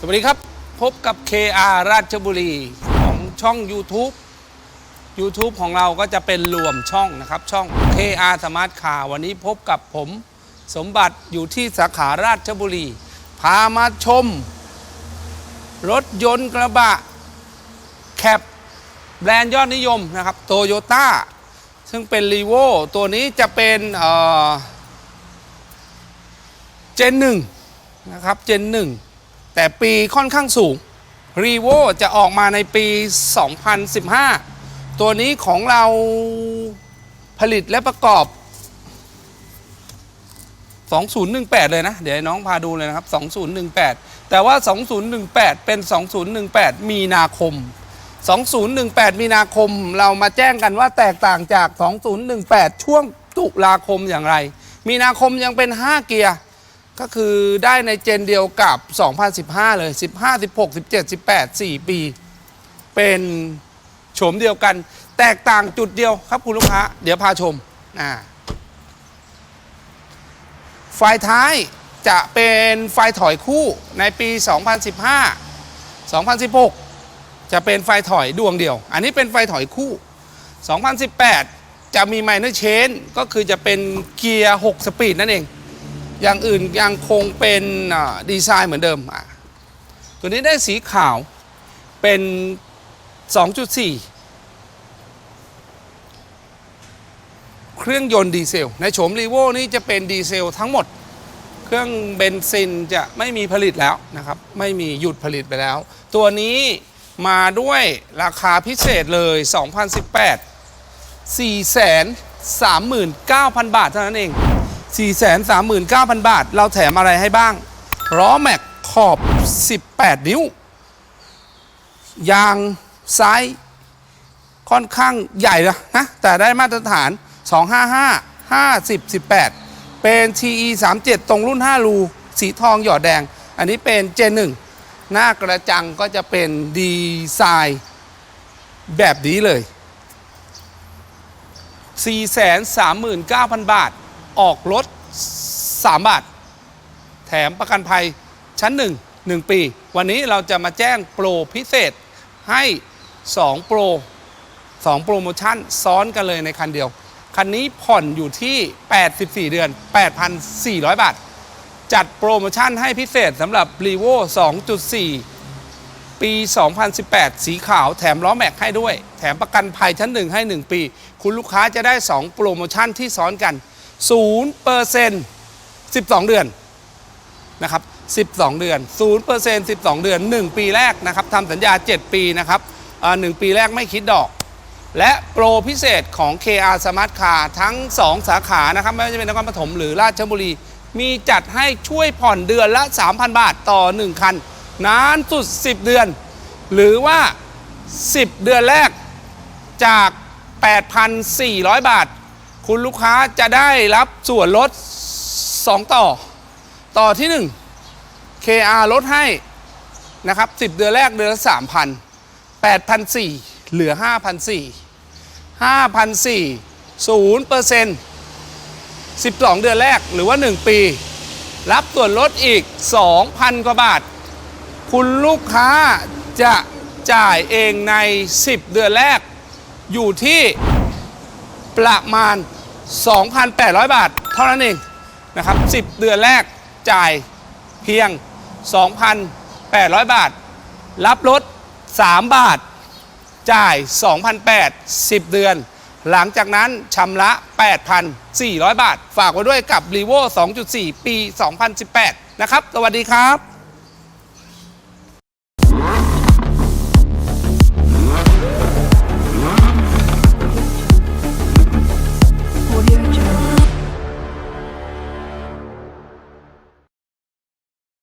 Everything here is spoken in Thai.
สวัสดีครับ พบกับ KR ราชบุรีของช่อง YouTube YouTube ของเราก็จะเป็นรวมช่องนะครับ ช่อง KR Smart Car วันนี้พบกับผมสมบัติอยู่ที่สาขาราชบุรี พามาชม รถยนต์กระบะ แคปแบรนด์ยอดนิยมนะครับโตโยต้าซึ่งเป็นรีโวตัวนี้จะเป็นเจนหนึ่งนะครับเจนหนึ่ง แต่ปีค่อนข้างสูงรีโวจะออกมาในปี 2015 ตัวนี้ของเราผลิตและประกอบ 2018 เลยนะ เดี๋ยวน้องพาดูเลยนะครับ 2018 แต่ว่า 2018 เป็น 2018 มีนาคม 2018 มีนาคมเรามาแจ้งกันว่าแตกต่างจาก 2018 ช่วงตุลาคมอย่างไร มีนาคมยังเป็น 5 เกียร์ ก็คือได้ในเจนเดียวกับ 2015 เลย 15 16 17 18 4 ปี เป็นโฉมเดียวกัน แตกต่างจุดเดียวครับคุณลูกค้า เดี๋ยวพาชมอ่าไฟท้ายจะเป็นไฟถอยคู่ในปี 2015 2016 จะเป็นไฟถอยดวงเดียว อันนี้เป็นไฟถอยคู่ 2018 จะมีไมเนอร์เชนก็คือจะเป็นเกียร์ 6 สปีดนั่นเอง อย่างอื่นยังคงเป็นดีไซน์เหมือนเดิมตัวนี้ได้สีขาวเป็น 2.4 เครื่องยนต์ดีเซล ในโฉมรีโวนี่จะเป็นดีเซลทั้งหมด เครื่องเบนซินจะไม่มีผลิตแล้วนะครับ ไม่มีหยุดผลิตไปแล้ว ตัวนี้มาด้วยราคาพิเศษเลย 2018 439,000 บาทเท่านั้นเอง 439,000 บาท เราแถมอะไรให้บ้างล้อแม็กขอบ 18 นิ้ว ยางซ้ายค่อนข้างใหญ่นะนะ แต่ได้มาตรฐาน 255 50 18 เป็น TE 37 ตรงรุ่น 5 รู สีทองหยอดแดง อันนี้เป็นเจ1หน้ากระจังก็จะเป็นดีไซน์แบบนี้เลย 439,000 บาท ออกรถ 3 บาท แถมประกันภัยชั้น 1 1 ปี วันนี้เราจะมาแจ้งโปรพิเศษให้ 2 โปร 2 โปรโมชั่นซ้อนกันเลยในคันเดียว คันนี้ผ่อนอยู่ที่ 84 เดือน 8,400 บาท จัดโปรโมชั่นให้พิเศษสำหรับ r e v o 2.4 ปี 2018 สีขาวแถมล้อแม็กให้ด้วย แถมประกันภัยชั้น 1 ให้ 1 ปี คุณลูกค้าจะได้ 2 โปรโมชั่นที่ซ้อนกัน 0% 12 เดือนนะครับ12 เดือน0% 12 เดือน 1 ปีแรกนะครับทำสัญญา 7 ปีนะครับอ่า1ปีแรกไม่คิดดอก และโปรพิเศษของ KR Smart Car ทั้ง 2 สาขานะครับไม่ว่าจะเป็นนครปฐมหรือราชบุรี มีจัดให้ช่วยผ่อนเดือนละ 3,000 บาทต่อ 1 คัน นานสุด 10 เดือน หรือว่า 10 เดือนแรกจาก 8,400 บาท คุณลูกค้าจะได้รับส่วนลด 2 ต่อ ต่อที่ 1 KR ลดให้นะครับ 10 เดือนแรกเดือนละ3,000 8,400 เหลือ 5,400 5,400 0เปอร์เซ็นต์12 เดือนแรกหรือว่า 1 ปี รับส่วนลดอีก 2,000 กว่าบาท คุณลูกค้าจะจ่ายเองใน 10 เดือนแรกอยู่ที่ประมาณ 2,800 บาท เท่านั้นเองนะครับ 10 เดือนแรกจ่ายเพียง 2,800 บาท รับลด3บาท จ่าย 2,800 10 เดือน หลังจากนั้นชำระ 8,400 บาท ฝากไว้ด้วยกับ r e v o 2.4 ปี 2018 นะครับ สวัสดีครับ